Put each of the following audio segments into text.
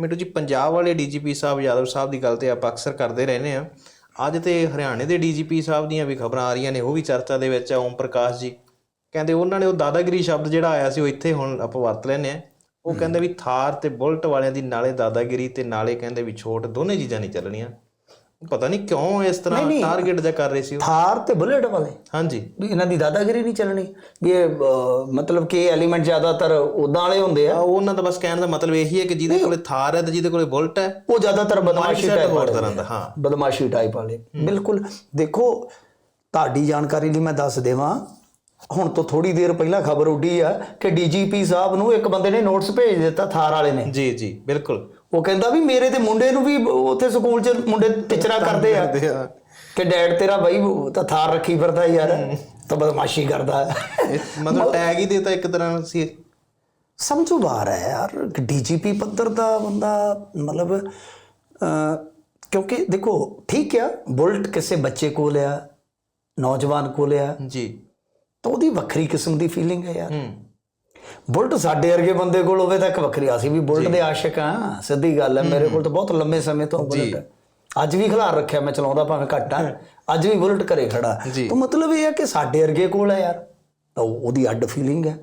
ਮਿੰਟੂ ਜੀ, ਪੰਜਾਬ ਵਾਲੇ ਡੀਜੀਪੀ ਸਾਹਿਬ ਯਾਦਵ ਸਾਹਿਬ ਦੀ ਗੱਲ ਤੇ ਆਪਾਂ ਅਕਸਰ ਕਰਦੇ ਰਹਿੰਦੇ ਆ ਅੱਜ ਤੇ ਹਰਿਆਣੇ ਦੇ ਡੀਜੀਪੀ ਸਾਹਿਬ ਦੀਆਂ ਵੀ ਖਬਰਾਂ ਆ ਰਹੀਆਂ ਨੇ, ਉਹ ਵੀ ਚਰਚਾ ਦੇ ਵਿੱਚ ਆ, ਓਮ ਪ੍ਰਕਾਸ਼ ਜੀ। ਕਹਿੰਦੇ ਉਹਨਾਂ ਨੇ ਉਹ ਦਾਦਾਗਿਰੀ ਸ਼ਬਦ ਜਿਹੜਾ ਆਇਆ ਸੀ, ਉਹ ਇੱਥੇ ਹੁਣ ਆਪਾਂ ਵਰਤ ਲੈਨੇ ਆ ਉਹ ਕਹਿੰਦੇ ਵੀ ਥਾਰ ਤੇ ਬੁਲਟ ਵਾਲਿਆਂ ਦੀ ਨਾਲੇ ਦਾਦਾਗਿਰੀ ਤੇ ਨਾਲੇ ਕਹਿੰਦੇ ਵੀ ਛੋਟ, ਦੋਨੇ ਚੀਜ਼ਾਂ ਨਹੀਂ ਚੱਲਣੀਆਂ। ਪਤਾ ਨਹੀਂ ਕਿਉਂ ਇਸ ਤਰ੍ਹਾਂ ਟਾਰਗੇਟ ਜਿਹਾ ਕਰ ਰਹੇ ਸੀ ਉਹ। ਥਾਰ ਤੇ ਬੁਲੇਟ ਵਾਲੇ। ਹਾਂਜੀ। ਵੀ ਇਹਨਾਂ ਦੀ ਦਾਦਾਗਿਰੀ ਨਹੀਂ ਚੱਲਣੀ। ਵੀ ਇਹ ਮਤਲਬ ਕਿ ਐਲੀਮੈਂਟ ਜ਼ਿਆਦਾਤਰ ਉਦਾਂ ਵਾਲੇ ਹੁੰਦੇ ਆ। ਉਹਨਾਂ ਦਾ ਬਸ ਕਹਿਣ ਦਾ ਮਤਲਬ ਇਹੀ ਹੈ ਕਿ ਜਿਹਦੇ ਕੋਲੇ ਥਾਰ ਹੈ ਤੇ ਜਿਹਦੇ ਕੋਲੇ ਬੁਲਟ ਹੈ ਉਹ ਜ਼ਿਆਦਾਤਰ ਬਦਮਾਸ਼ੀ ਟਾਈਪ ਹੋਰ ਤਰ੍ਹਾਂ ਦਾ ਹਾਂ। ਬਦਮਾਸ਼ੀ ਟਾਈਪ ਵਾਲੇ। ਬਿਲਕੁਲ। ਦੇਖੋ ਤੁਹਾਡੀ ਜਾਣਕਾਰੀ ਲਈ ਮੈਂ ਦੱਸ ਦੇਵਾਂ। ਹੁਣ ਤੋਂ ਥੋੜੀ ਦੇਰ ਪਹਿਲਾਂ ਖਬਰ ਉੱਡੀ ਆ ਕਿ ਡੀਜੀਪੀ ਸਾਹਿਬ ਨੂੰ ਇੱਕ ਬੰਦੇ ਨੇ ਨੋਟਿਸ ਭੇਜ ਦਿੱਤਾ ਥਾਰ ਵਾਲੇ ਨੇ। ਜੀ ਜੀ ਬਿਲਕੁਲ। ਉਹ ਕਹਿੰਦਾ ਵੀ ਮੇਰੇ ਤੇ ਮੁੰਡੇ ਨੂੰ ਵੀ ਉੱਥੇ ਸਕੂਲ 'ਚ ਮੁੰਡੇ ਟੀਚਰਾਂ ਕਰਦੇ ਆ। ਕਿ ਡੈਡ ਤੇਰਾ ਬਾਈ ਤਾਂ ਥਾਰ ਰੱਖੀ ਫਿਰਦਾ ਯਾਰ ਤਾਂ ਬਦਮਾਸ਼ੀ ਕਰਦਾ। ਮਤਲਬ ਟੈਗ ਹੀ ਦੇਤਾ ਇੱਕ ਤਰ੍ਹਾਂ ਨਾਲ ਸੀ ਸਮਝੋ ਬਾਹਰ ਹੈ ਯਾਰ ਡੀਜੀਪੀ ਪੱਧਰ ਦਾ ਬੰਦਾ ਮਤਲਬ ਕਿਉਂਕਿ ਦੇਖੋ ਠੀਕ ਆ ਬੁਲਟ ਕਿਸੇ ਬੱਚੇ ਕੋਲ ਆ ਨੌਜਵਾਨ ਕੋਲ ਆ। ਜੀ। ਤਾਂ ਉਹਦੀ ਵੱਖਰੀ ਕਿਸਮ ਦੀ ਫੀਲਿੰਗ ਹੈ ਯਾਰ। ਹੂੰ। ਬੁਲਟ ਸਾਡੇ ਵਰਗੇ ਬੰਦੇ ਕੋਲ ਹੋਵੇ ਤਾਂ ਇੱਕ ਵੱਖਰੀ ਅਸੀਂ ਵੀ ਬੁਲਟ ਦੇ ਆਸ਼ਿਕ ਆ ਸਿੱਧੀ ਗੱਲ ਹੈ। ਮੇਰੇ ਕੋਲ ਤਾਂ ਬਹੁਤ ਲੰਮੇ ਸਮੇਂ ਤੋਂ ਬੁਲਟ ਹੈ। ਅੱਜ ਵੀ ਖਿਲਾਰ ਰੱਖਿਆ ਮੈਂ ਚਲਾਉਂਦਾ ਭਾਵੇਂ ਘੱਟ ਆ ਅੱਜ ਵੀ ਬੁਲਟ ਘਰੇ ਖੜਾ। ਤਾਂ ਮਤਲਬ ਇਹ ਹੈ ਕਿ ਸਾਡੇ ਵਰਗੇ ਕੋਲ ਹੈ ਯਾਰ। ਤਾਂ ਉਹਦੀ ਅੱਡ ਫੀਲਿੰਗ ਹੈ।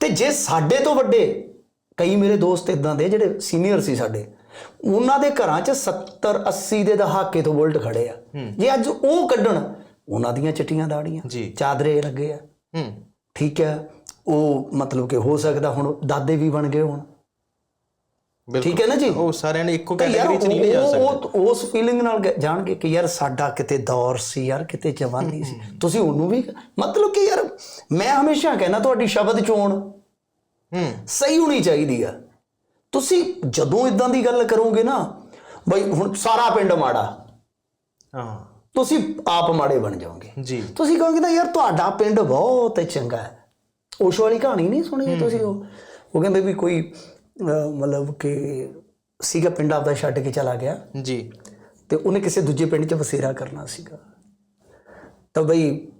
ਤੇ ਜੇ ਸਾਡੇ ਤੋਂ ਵੱਡੇ ਕਈ ਮੇਰੇ ਦੋਸਤ ਇਦਾਂ ਦੇ ਜਿਹੜੇ ਸੀਨੀਅਰ ਸੀ ਸਾਡੇ ਉਹਨਾਂ ਦੇ ਘਰਾਂ 'ਚ 70 80 ਦੇ ਦਹਾਕੇ ਤੋਂ ਬੁਲਟ ਖੜੇ ਆ। ਜੇ ਅੱਜ ਉਹ ਕੱਢਣ ਉਹਨਾਂ ਦੀਆਂ ਚਿੱਟੀਆਂ ਦਾੜੀਆਂ। ਚਾਦਰੇ ਲੱਗੇ ਆ। ਠੀਕ ਹੈ। ਉਹ ਮਤਲਬ ਕਿ ਹੋ ਸਕਦਾ ਹੁਣ ਦਾਦੇ ਵੀ ਬਣ ਗਏ ਹੁਣ। ਠੀਕ ਹੈ ਨਾ ਜੀ? ਉਹ ਸਾਰਿਆਂ ਨੇ ਇੱਕੋ ਕੈਟਾਗਰੀ 'ਚ ਨਹੀਂ ਲਿਜਾ ਉਹ- ਸਕਦੇ। ਉਹ ਉਸ ਫੀਲਿੰਗ ਨਾਲ ਜਾਣਗੇ ਕਿ ਯਾਰ ਸਾਡਾ ਕਿਤੇ ਦੌਰ ਸੀ ਯਾਰ ਕਿਤੇ ਜਵਾਨੀ ਸੀ। ਤੁਸੀਂ ਉਹਨੂੰ ਵੀ ਮਤਲਬ ਕਿ ਯਾਰ ਮੈਂ ਹਮੇਸ਼ਾ ਕਹਿੰਦਾ ਤੁਹਾਡੀ ਸ਼ਬਦ ਚੋਣ ਹੂੰ। ਸਹੀ ਹੋਣੀ ਚਾਹੀਦੀ ਆ। ਤੁਸੀਂ ਜਦੋਂ ਇਦਾਂ ਦੀ ਗੱਲ ਕਰੋਗੇ ਨਾ ਬਈ ਹੁਣ ਸਾਰਾ ਪਿੰਡ ਮਾੜਾ। ਹਾਂ। ਤੁਸੀਂ ਆਪ ਮਾੜੇ ਬਣ ਜਾਓਗੇ। ਜੀ। ਤੁਸੀਂ ਕਹੋਗੇ ਨਾ ਯਾਰ ਤੁਹਾਡਾ ਪਿੰਡ ਬਹੁਤ ਚੰਗਾ ਹੈ। ਉਸ ਵਾਲੀ ਕਹਾਣੀ ਨਹੀਂ ਸੁਣੀ ਤੁਸੀਂ ਉਹ? ਉਹ ਕਹਿੰਦੇ ਵੀ ਕੋਈ ਮਤਲਬ ਕਿ ਸੀਗਾ ਪਿੰਡ ਆਪਦਾ ਛੱਡ ਕੇ ਚਲਾ ਗਿਆ। ਜੀ। ਤੇ ਉਹਨੇ ਕਿਸੇ ਦੂਜੇ ਪਿੰਡ 'ਚ ਵਸੇਰਾ ਕਰਨਾ ਸੀਗਾ। ਤਾਂ ਬਈ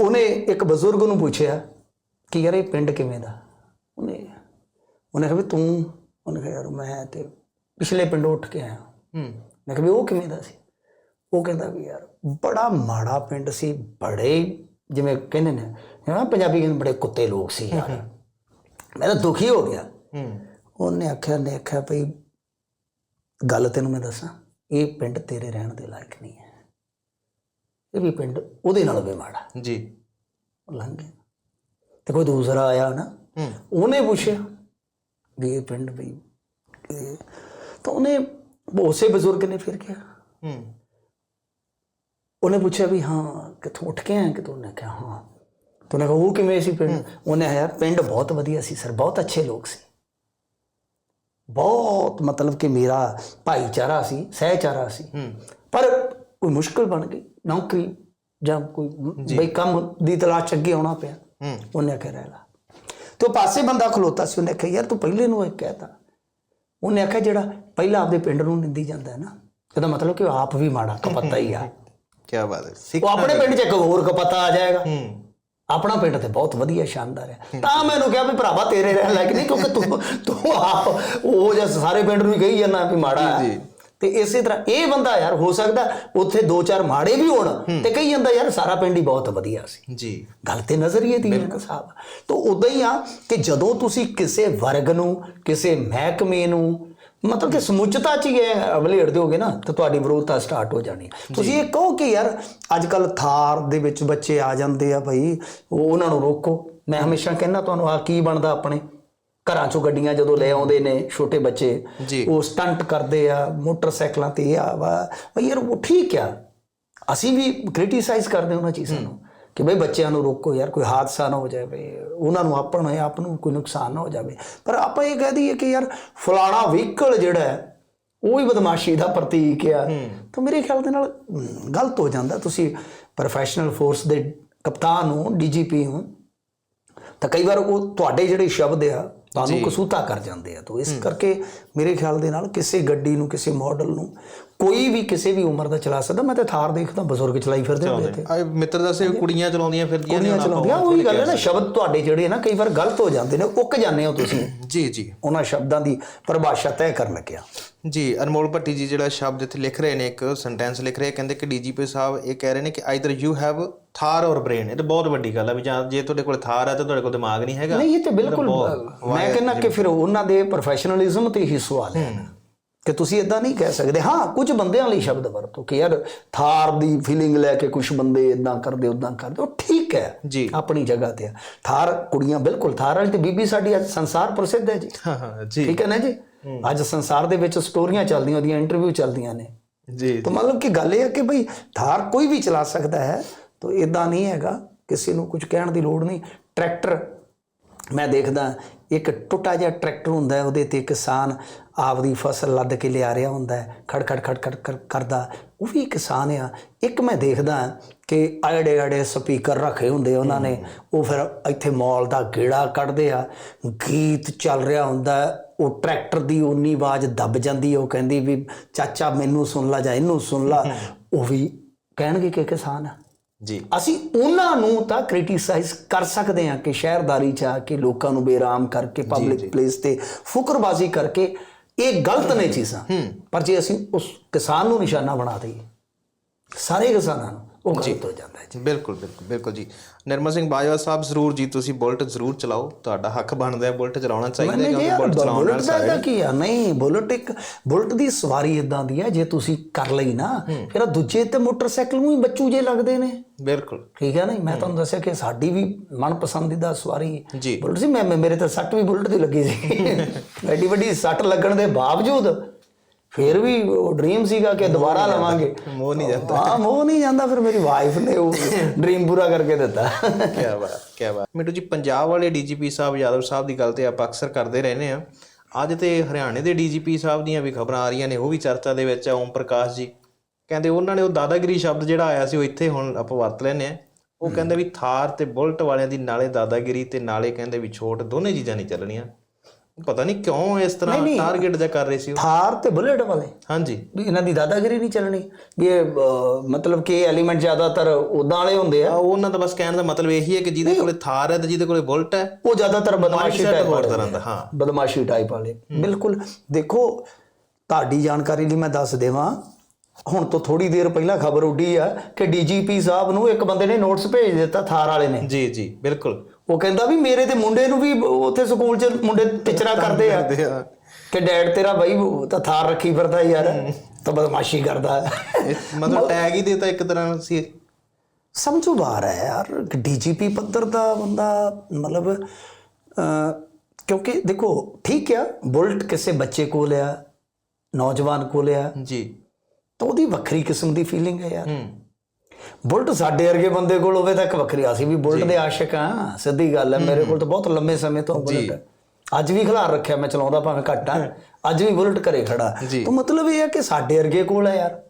ਉਹਨੇ ਇੱਕ ਬਜ਼ੁਰਗ ਨੂੰ ਪੁੱਛਿਆ ਕਿ ਯਾਰ ਇਹ ਪਿੰਡ ਕਿਵੇਂ ਦਾ? ਉਹਨੇ ਉਹਨੇ ਕਿਹਾ ਵੀ ਤੂੰ ਉਹਨੇ ਕਿਹਾ ਯਾਰ ਮੈਂ ਤੇ ਪਿਛਲੇ ਪਿੰਡੋਂ ਉੱਠ ਕੇ ਆਇਆ। ਹੂੰ। ਮੈਂ ਕਿਹਾ ਵੀ ਉਹ ਕਿਵੇਂ ਦਾ ਸੀ? ਉਹ ਕਹਿੰਦਾ ਵੀ ਯਾਰ ਬੜਾ ਮਾੜਾ ਪਿੰਡ ਸੀ ਬੜੇ ਜਿਵੇਂ ਕਹਿੰਦੇ ਨੇ ਨਾ ਪੰਜਾਬੀ ਕਹਿੰਦੇ ਬੜੇ ਕੁੱਤੇ ਲੋਕ ਸੀ ਯਾਰ। ਮੈਂ ਤਾਂ ਦੁਖੀ ਹੋ ਗਿਆ। ਹੂੰ। ਉਹਨੇ ਆਖਿਆ ਨੇ ਆਖਿਆ ਭਈ ਗੱਲ ਤੈਨੂੰ ਮੈਂ ਦੱਸਾਂ ਇਹ ਪਿੰਡ ਤੇਰੇ ਰਹਿਣ ਦੇ ਲਾਇਕ ਨਹੀਂ ਹੈ। ਇਹ ਵੀ ਪਿੰਡ ਉਹਦੇ ਨਾਲ ਵੀ ਮਾੜਾ। ਜੀ। ਲੰਘ ਗਿਆ। ਤੇ ਕੋਈ ਦੂਸਰਾ ਆਇਆ ਨਾ ਹੂੰ। ਉਹਨੇ ਪੁੱਛਿਆ ਵੀ ਇਹ ਪਿੰਡ ਵੀ ਤਾਂ ਉਹਨੇ ਉਸੇ ਬਜ਼ੁਰਗ ਨੇ ਫਿਰ ਕਿਹਾ। ਹੂੰ। ਉਹਨੇ ਪੁੱਛਿਆ ਵੀ ਹਾਂ ਕਿੱਥੋਂ ਉੱਠ ਕੇ ਆਇਆ ਕਿ ਤੂੰ ਨੇ ਕਿਹਾ ਹਾਂ। ਤੂੰ ਨੇ ਕਿਹਾ ਉਹ ਕਿਵੇਂ ਸੀ ਪਿੰਡ ਉਹਨੇ ਆਇਆ ਪਿੰਡ ਬਹੁਤ ਵਧੀਆ ਸੀ ਸਰ ਬਹੁਤ ਅੱਛੇ ਲੋਕ ਸੀ ਬਹੁਤ ਮਤਲਬ ਕਿ ਮੇਰਾ ਭਾਈਚਾਰਾ ਸੀ ਸਹਿਚਾਰਾ ਸੀ ਪਰ ਕੋਈ ਮੁਸ਼ਕਲ ਬਣ ਗਈ ਨੌਕਰੀ ਜਾਂ ਕੋਈ ਬਈ ਕੰਮ ਦੀ ਤਲਾਸ਼ ਅੱਗੇ ਆਉਣਾ ਪਿਆ ਉਹਨੇ ਆਖਿਆ ਰਹਿ ਲਾ ਤੇ ਉਹ ਪਾਸੇ ਬੰਦਾ ਖਲੋਤਾ ਸੀ ਉਹਨੇ ਆਖਿਆ ਯਾਰ ਤੂੰ ਪਹਿਲੇ ਨੂੰ ਇਹ ਕਹਿਤਾ ਉਹਨੇ ਆਖਿਆ ਜਿਹੜਾ ਪਹਿਲਾਂ ਆਪਦੇ ਪਿੰਡ ਨੂੰ ਨਿੰਦੀ ਜਾਂਦਾ ਹੈ ਨਾ ਇਹਦਾ ਮਤਲਬ ਕਿ ਆਪ ਵੀ ਮਾੜਾ ਕਪੱਤਾ ਹੀ ਆ ਕੀ ਬਾਤ ਹੈ ਉਹ ਆਪਣੇ ਪਿੰਡ 'ਚ ਇੱਕ ਹੋਰ ਕਪੱਤਾ ਆ ਜਾਏਗਾ ਆਪਣਾ ਪਿੰਡ ਤੇ ਬਹੁਤ ਵਧੀਆ ਸ਼ਾਨਦਾਰ ਹੈ। ਤਾਂ ਮੈਨੂੰ ਕਿਹਾ ਵੀ ਭਰਾਵਾ ਤੇਰੇ ਰਹਿਣ ਲਾਇਕ ਨਹੀਂ ਕਿਉਂਕਿ ਤੂੰ ਤੂੰ ਆਪ ਉਹ ਜਿਹਾ ਸਾਰੇ ਪਿੰਡ ਨੂੰ ਕਹੀ ਜਾਂਦਾ ਵੀ ਮਾੜਾ ਹੈ। ਤੇ ਇਸੇ ਤਰ੍ਹਾਂ ਇਹ ਬੰਦਾ ਯਾਰ ਹੋ ਸਕਦਾ ਉੱਥੇ ਦੋ ਚਾਰ ਮਾੜੇ ਵੀ ਹੋਣ ਤੇ ਕਹੀ ਜਾਂਦਾ ਯਾਰ ਸਾਰਾ ਪਿੰਡ ਹੀ ਬਹੁਤ ਵਧੀਆ ਸੀ। ਜੀ। ਗੱਲ ਤੇ ਨਜ਼ਰੀਏ ਦੀ ਹੈ ਸਾਹਿਬ। ਤਾਂ ਉਦਾਂ ਹੀ ਆ ਕਿ ਜਦੋਂ ਤੁਸੀਂ ਕਿਸੇ ਵਰਗ ਨੂੰ ਕਿਸੇ ਮਹਿਕਮੇ ਨੂੰ ਮਤਲਬ ਕਿ ਸਮੁੱਚਤਾ ਚ ਹੀ ਇਹ ਅਵਲੇੜ ਦਿਓਗੇ ਨਾ ਤਾਂ ਤੁਹਾਡੀ ਵਿਰੋਧਤਾ ਸਟਾਰਟ ਹੋ ਜਾਣੀ। ਤੁਸੀਂ ਇਹ ਕਹੋ ਕਿ ਯਾਰ ਅੱਜ ਕੱਲ ਥਾਰ ਦੇ ਵਿੱਚ ਬੱਚੇ ਆ ਜਾਂਦੇ ਆ ਭਾਈ ਉਹ ਉਹਨਾਂ ਨੂੰ ਰੋਕੋ। ਮੈਂ ਹਮੇਸ਼ਾ ਕਹਿੰਦਾ ਤੁਹਾਨੂੰ ਆ ਕੀ ਬਣਦਾ ਆਪਣੇ? ਘਰਾਂ ਚੋਂ ਗੱਡੀਆਂ ਜਦੋਂ ਲੈ ਆਉਂਦੇ ਨੇ ਛੋਟੇ ਬੱਚੇ। ਉਹ ਸਟੰਟ ਕਰਦੇ ਆ ਮੋਟਰਸਾਈਕਲਾਂ ਤੇ ਆ ਵਾ। ਯਾਰ ਉਹ ਠੀਕ ਆ। ਅਸੀਂ ਵੀ ਕ੍ਰਿਟਿਸਾਈਜ਼ ਕਰਦੇ ਉਹਨਾਂ ਚੀਜ਼ਾਂ ਨੂੰ। ਕਿ ਬਈ ਬੱਚਿਆਂ ਨੂੰ ਰੋਕੋ ਯਾਰ ਕੋਈ ਹਾਦਸਾ ਨਾ ਹੋ ਜਾਵੇ ਉਹਨਾਂ ਨੂੰ ਆਪਣ ਆਪ ਨੂੰ ਕੋਈ ਨੁਕਸਾਨ ਨਾ ਹੋ ਜਾਵੇ। ਪਰ ਆਪਾਂ ਇਹ ਕਹਿ ਦਈਏ ਕਿ ਯਾਰ ਫਲਾਣਾ ਵਹੀਕਲ ਜਿਹੜਾ ਹੈ ਉਹ ਹੀ ਬਦਮਾਸ਼ੀ ਦਾ ਪ੍ਰਤੀਕ ਆ। ਤਾਂ ਮੇਰੇ ਖਿਆਲ ਦੇ ਨਾਲ ਗਲਤ ਹੋ ਜਾਂਦਾ। ਤੁਸੀਂ ਪ੍ਰੋਫੈਸ਼ਨਲ ਫੋਰਸ ਦੇ ਕਪਤਾਨ ਹੋ ਡੀਜੀਪੀ ਹੋ ਤਾਂ ਕਈ ਵਾਰ ਉਹ ਤੁਹਾਡੇ ਜਿਹੜੇ ਸ਼ਬਦ ਆ ਤੁਹਾਨੂੰ ਕਸੂਤਾ ਕਰ ਜਾਂਦੇ ਆ। ਤਾਂ ਇਸ ਕਰਕੇ ਮੇਰੇ ਖਿਆਲ ਦੇ ਨਾਲ ਕਿਸੇ ਗੱਡੀ ਨੂੰ ਕਿਸੇ ਮਾਡਲ ਨੂੰ ਕੋਈ ਵੀ ਕਿਸੇ ਵੀ ਉਮਰ ਦਾ ਚਲਾ ਸਕਦਾ ਮੈਂ ਤਾਂ ਥਾਰ ਦੇਖਦਾ ਬਜ਼ੁਰਗ ਚਲਾਈ ਫਿਰਦੇ ਹੁੰਦੇ ਤੇ ਆ ਮਿੱਤਰ ਦੱਸੇ ਕੁੜੀਆਂ ਚਲਾਉਂਦੀਆਂ ਫਿਰਦੀਆਂ ਨੇ ਕੁੜੀਆਂ ਚਲਾਉਂਦੀਆਂ ਉਹੀ ਗੱਲ ਹੈ ਨਾ ਸ਼ਬਦ ਤੁਹਾਡੇ ਜਿਹੜੇ ਨਾ ਕਈ ਵਾਰ ਗਲਤ ਹੋ ਜਾਂਦੇ ਨੇ ਉੱਕ ਜਾਂਦੇ ਹੋ ਤੁਸੀਂ। ਜੀ ਜੀ। ਉਹਨਾਂ ਸ਼ਬਦਾਂ ਦੀ ਪਰਿਭਾਸ਼ਾ ਤੈਅ ਕਰਨ ਲੱਗਿਆ। ਜੀ ਅਨਮੋਲ ਭੱਟੀ ਜੀ ਜਿਹੜਾ ਸ਼ਬਦ ਇੱਥੇ ਲਿਖ ਰਹੇ ਨੇ ਇੱਕ ਸੈਂਟੈਂਸ ਲਿਖ ਰਹੇ ਕਹਿੰਦੇ ਕਿ ਡੀਜੀਪੀ ਸਾਹਿਬ ਇਹ ਕਹਿ ਰਹੇ ਨੇ ਕਿ ਆਈਦਰ ਯੂ ਹੈਵ ਥਾਰ ਔਰ ਬ੍ਰੇਨ ਇਹ ਤਾਂ ਬਹੁਤ ਵੱਡੀ ਗੱਲ ਹੈ ਵੀ ਜਾਂ ਜੇ ਤੁਹਾਡੇ ਕੋਲ ਥਾਰ ਹੈ ਤਾਂ ਤੁਹਾਡੇ ਕੋਲ ਦਿਮਾਗ ਨਹੀਂ ਹੈਗਾ। ਨਹੀਂ ਇਹ ਤੇ ਬਿਲਕੁਲ ਮੈਂ ਕਹਿੰਦਾ ਕਿ ਫਿਰ ਉਹਨਾਂ ਦੇ ਪ੍ਰੋਫੈਸ਼ਨਲਿਜ਼ਮ ਤੇ ਹੀ ਸਵਾਲ ਹੈ। ਕਿ ਤੁਸੀਂ ਇਦਾਂ ਨਹੀਂ ਕਹਿ ਸਕਦੇ। ਹਾਂ ਕੁਝ ਬੰਦਿਆਂ ਲਈ ਸ਼ਬਦ ਵਰਤੋ ਕਿ ਯਾਰ ਥਾਰ ਦੀ ਫੀਲਿੰਗ ਲੈ ਕੇ ਕੁਝ ਬੰਦੇ ਇਦਾਂ ਕਰਦੇ ਉਦਾਂ ਕਰਦੇ। ਉਹ ਠੀਕ ਹੈ ਜੀ। ਆਪਣੀ ਜਗ੍ਹਾ ਤੇ। ਥਾਰ ਕੁੜੀਆਂ ਬਿਲਕੁਲ ਥਾਰ ਵਾਲੀ ਤੇ ਬੀਬੀ ਸਾਡੀ ਅੱਜ ਸੰਸਾਰ ਪ੍ਰਸਿੱਧ ਹੈ ਜੀ। ਹਾਂ ਹਾਂ ਜੀ। ਠੀਕ ਹੈ ਨਾ ਜੀ? ਅੱਜ ਸੰਸਾਰ ਦੇ ਵਿੱਚ ਸਟੋਰੀਆਂ ਚੱਲਦੀਆਂ ਉਹਦੀਆਂ ਇੰਟਰਵਿਊ ਚੱਲਦੀਆਂ ਨੇ। ਜੀ ਤਾਂ ਮਤਲਬ ਕਿ ਗੱਲ ਇਹ ਹੈ ਕਿ ਭਈ ਥਾਰ ਕੋਈ ਵੀ ਚਲਾ ਸਕਦਾ ਹੈ ਤਾਂ ਇਦਾਂ ਨਹੀਂ ਹੈਗਾ। ਕਿਸੇ ਨੂੰ ਕੁਝ ਕਹਿਣ ਦੀ ਲੋੜ ਨਹੀਂ। ਟਰੈਕਟਰ ਮੈਂ ਦੇਖਦਾ ਇੱਕ ਟੁੱਟਾ ਜਿਹਾ ਟਰੈਕਟਰ ਹੁੰਦਾ ਹੈ ਉਹਦੇ ਤੇ ਕਿਸਾਨ ਆਪਦੀ ਫਸਲ ਲੱਦ ਕੇ ਲਿਆ ਰਿਹਾ ਹੁੰਦਾ ਹੈ ਖੜ ਖੜ ਖੜ ਖੜ ਕਰ- ਕਰਦਾ। ਉਹ ਵੀ ਕਿਸਾਨ ਆ। ਇੱਕ ਮੈਂ ਦੇਖਦਾ ਕਿ ਆੜੇ ਆੜੇ ਸਪੀਕਰ ਰੱਖੇ ਹੁੰਦੇ ਉਹਨਾਂ ਨੇ। ਉਹ ਫਿਰ ਇੱਥੇ ਮਾਲ ਦਾ ਗੇੜਾ ਕੱਢਦੇ ਆ। ਗੀਤ ਚੱਲ ਰਿਹਾ ਹੁੰਦਾ ਉਹ ਟਰੈਕਟਰ ਦੀ ਉਨੀ ਆਵਾਜ਼ ਦੱਬ ਜਾਂਦੀ ਉਹ ਕਹਿੰਦੀ ਵੀ ਚਾਚਾ ਮੈਨੂੰ ਸੁਣ ਲਾ ਜਾਂ ਇਹਨੂੰ ਸੁਣ ਲਾ। ਉਹ ਵੀ ਕਹਿਣਗੇ ਕਿ ਕਿਸਾਨ ਆ। ਜੀ। ਅਸੀਂ ਉਹਨਾਂ ਨੂੰ ਤਾਂ ਕ੍ਰਿਟਿਸਾਈਜ਼ ਕਰ ਸਕਦੇ ਹਾਂ ਕਿ ਸ਼ਹਿਰਦਾਰੀ ਚ ਆ ਕੇ ਲੋਕਾਂ ਨੂੰ ਬੇਰਾਮ ਕਰਕੇ ਪਬਲਿਕ ਪਲੇਸ ਤੇ ਫੁਕਰਬਾਜ਼ੀ ਕਰਕੇ ਇਹ ਗਲਤ ਨੇ ਚੀਜ਼ਾਂ। ਪਰ ਜੇ ਅਸੀਂ ਉਸ ਕਿਸਾਨ ਨੂੰ ਨਿਸ਼ਾਨਾ ਬਣਾ ਦਈਏ ਸਾਰੇ ਕਿਸਾਨਾਂ ਨੂੰ ਉਹ ਗਲਤ ਹੋ ਜਾਂਦਾ ਹੈ ਜੀ। ਬਿਲਕੁਲ ਬਿਲਕੁਲ ਬਿਲਕੁਲ ਜੀ। ਨਿਰਮਲ ਸਿੰਘ ਬਾਜਵਾ ਸਾਹਿਬ ਜ਼ਰੂਰ ਜੀ ਤੁਸੀਂ ਬੁਲਟ ਜ਼ਰੂਰ ਚਲਾਓ। ਤੁਹਾਡਾ ਹੱਕ ਬਣਦਾ ਹੈ ਬੁਲਟ ਚਲਾਉਣਾ ਚਾਹੀਦਾ ਹੈ ਕਿਉਂਕਿ ਬੁਲਟ ਚਲਾਉਣ ਨਾਲ ਸਾਰੇ ਕੀ ਆ? ਨਹੀਂ ਬੁਲਟ ਇੱਕ ਬੁਲਟ ਦੀ ਸਵਾਰੀ ਇਦਾਂ ਦੀ ਹੈ ਜੇ ਤੁਸੀਂ ਕਰ ਲਈ ਨਾ ਫਿਰ ਆਹ ਦੂਜੇ ਤੇ ਮੋਟਰਸਾਈਕਲ ਨੂੰ ਹੀ ਬੱਚੂ ਜੇ ਲੱਗਦੇ ਨੇ। ਬਿਲਕੁਲ। ਠੀਕ ਹੈ ਨਹੀਂ? ਮੈਂ ਤੁਹਾਨੂੰ ਦੱਸਿਆ ਕਿ ਸਾਡੀ ਵੀ ਮਨਪਸੰਦੀਦਾ ਸਵਾਰੀ ਬੁਲਟ ਸੀ ਮੈਂ ਮੈਂ- ਮੇਰੇ ਤਾਂ ਸੱਟ ਵੀ ਬੁਲਟ ਦੀ ਲੱਗੀ ਸੀ। ਐਡੀ ਵੱਡੀ ਸੱਟ ਲੱਗਣ ਦੇ ਬਾਵਜੂਦ ਫਿਰ ਵੀ ਉਹ ਡ੍ਰੀਮ ਸੀਗਾ ਕਿ ਦੁਬਾਰਾ ਲਵਾਂਗੇ। ਮੋਹ ਨਹੀਂ ਜਾਂਦਾ। ਹਾਂ ਮੋਹ ਨਹੀਂ ਜਾਂਦਾ ਫਿਰ ਮੇਰੀ ਵਾਈਫ ਨੇ ਉਹ ਡ੍ਰੀਮ ਪੂਰਾ ਕਰਕੇ ਦਿੱਤਾ। ਕੀ ਬਾਤ ਕੀ ਬਾਤ। ਮਿੰਟੂ ਜੀ ਪੰਜਾਬ ਵਾਲੇ ਡੀਜੀਪੀ ਸਾਹਿਬ ਯਾਦਵ ਸਾਹਿਬ ਦੀ ਗੱਲ ਤੇ ਆਪਾਂ ਅਕਸਰ ਕਰਦੇ ਰਹਿੰਦੇ ਆ ਅੱਜ ਤੇ ਹਰਿਆਣੇ ਦੇ ਡੀਜੀਪੀ ਸਾਹਿਬ ਦੀਆਂ ਵੀ ਖਬਰਾਂ ਆ ਰਹੀਆਂ ਨੇ ਉਹ ਵੀ ਚਰਚਾ ਦੇ ਵਿੱਚ ਆ ਓਮ ਪ੍ਰਕਾਸ਼ ਜੀ। ਕਹਿੰਦੇ ਉਹਨਾਂ ਨੇ ਉਹ ਦਾਦਾਗਿਰੀ ਸ਼ਬਦ ਜਿਹੜਾ ਆਇਆ ਸੀ ਉਹ ਇੱਥੇ ਹੁਣ ਆਪਾਂ ਵਰਤ ਲੈਨੇ ਆ ਉਹ ਕਹਿੰਦੇ ਵੀ ਥਾਰ ਤੇ ਬੁਲਟ ਵਾਲਿਆਂ ਦੀ ਨਾਲੇ ਦਾਦਾਗਿਰੀ ਤੇ ਨਾਲੇ ਕਹਿੰਦੇ ਵੀ ਛੋਟ ਦੋਨੇ ਚੀਜ਼ਾਂ ਨਹੀਂ ਚੱਲਣੀਆਂ। ਪਤਾ ਨਹੀਂ ਕਿਉਂ ਇਸ ਤਰ੍ਹਾਂ ਟਾਰਗੇਟ ਜਿਹਾ ਕਰ ਰਹੇ ਸੀ ਉਹ। ਥਾਰ ਤੇ ਬੁਲੇਟ ਵਾਲੇ। ਹਾਂਜੀ। ਵੀ ਇਹਨਾਂ ਦੀ ਦਾਦਾਗਿਰੀ ਨਹੀਂ ਚੱਲਣੀ। ਵੀ ਇਹ ਮਤਲਬ ਕਿ ਐਲੀਮੈਂਟ ਜ਼ਿਆਦਾਤਰ ਉਦਾਂ ਵਾਲੇ ਹੁੰਦੇ ਆ। ਉਹਨਾਂ ਦਾ ਬਸ ਕਹਿਣ ਦਾ ਮਤਲਬ ਇਹੀ ਹੈ ਕਿ ਜਿਹਦੇ ਕੋਲੇ ਥਾਰ ਹੈ ਤੇ ਜਿਹਦੇ ਕੋਲੇ ਬੁਲਟ ਹੈ ਉਹ ਜ਼ਿਆਦਾਤਰ ਬਦਮਾਸ਼ੀ ਟਾਈਪ ਹੋਰ ਤਰ੍ਹਾਂ ਦਾ ਹਾਂ। ਬਦਮਾਸ਼ੀ ਟਾਈਪ ਵਾਲੇ। ਬਿਲਕੁਲ। ਦੇਖੋ ਤੁਹਾਡੀ ਜਾਣਕਾਰੀ ਲਈ ਮੈਂ ਦੱਸ ਦੇਵਾਂ। ਹੁਣ ਤੋਂ ਥੋੜੀ ਦੇਰ ਪਹਿਲਾਂ ਖਬਰ ਉੱਡੀ ਆ ਕਿ ਡੀਜੀਪੀ ਸਾਹਿਬ ਨੂੰ ਇੱਕ ਬੰਦੇ ਨੇ ਨੋਟਿਸ ਭੇਜ ਦਿੱਤਾ ਥਾਰ ਵਾਲੇ ਨੇ। ਜੀ ਜੀ ਬਿਲਕੁਲ। ਉਹ ਕਹਿੰਦਾ ਵੀ ਮੇਰੇ ਤੇ ਮੁੰਡੇ ਨੂੰ ਵੀ ਉੱਥੇ ਸਕੂਲ 'ਚ ਮੁੰਡੇ ਟੀਚਰਾਂ ਕਰਦੇ ਆ। ਕਿ ਡੈਡ ਤੇਰਾ ਬਾਈ ਤਾਂ ਥਾਰ ਰੱਖੀ ਫਿਰਦਾ ਯਾਰ ਤਾਂ ਬਦਮਾਸ਼ੀ ਕਰਦਾ। ਮਤਲਬ ਟੈਗ ਹੀ ਦੇਤਾ ਇੱਕ ਤਰ੍ਹਾਂ ਨਾਲ ਸੀ ਸਮਝੋ ਬਾਹਰ ਹੈ ਯਾਰ ਡੀਜੀਪੀ ਪੱਧਰ ਦਾ ਬੰਦਾ ਮਤਲਬ ਕਿਉਂਕਿ ਦੇਖੋ ਠੀਕ ਆ ਬੁਲਟ ਕਿਸੇ ਬੱਚੇ ਕੋਲ ਆ ਨੌਜਵਾਨ ਕੋਲ ਆ। ਜੀ। ਤਾਂ ਉਹਦੀ ਵੱਖਰੀ ਕਿਸਮ ਦੀ ਫੀਲਿੰਗ ਹੈ ਯਾਰ। ਹੂੰ। ਬੁਲਟ ਸਾਡੇ ਵਰਗੇ ਬੰਦੇ ਕੋਲ ਹੋਵੇ ਤਾਂ ਇੱਕ ਵੱਖਰੀ ਅਸੀਂ ਵੀ ਬੁਲਟ ਦੇ ਆਸ਼ਿਕ ਆ ਸਿੱਧੀ ਗੱਲ ਹੈ। ਮੇਰੇ ਕੋਲ ਤਾਂ ਬਹੁਤ ਲੰਮੇ ਸਮੇਂ ਤੋਂ ਬੁਲਟ ਹੈ। ਅੱਜ ਵੀ ਖਿਲਾਰ ਰੱਖਿਆ ਮੈਂ ਚਲਾਉਂਦਾ ਭਾਵੇਂ ਘੱਟ ਆ। ਅੱਜ ਵੀ ਬੁਲਟ ਘਰੇ ਖੜਾ। ਤਾਂ ਮਤਲਬ ਇਹ ਹੈ ਕਿ ਸਾਡੇ ਵਰਗੇ ਕੋਲ ਹੈ ਯਾਰ।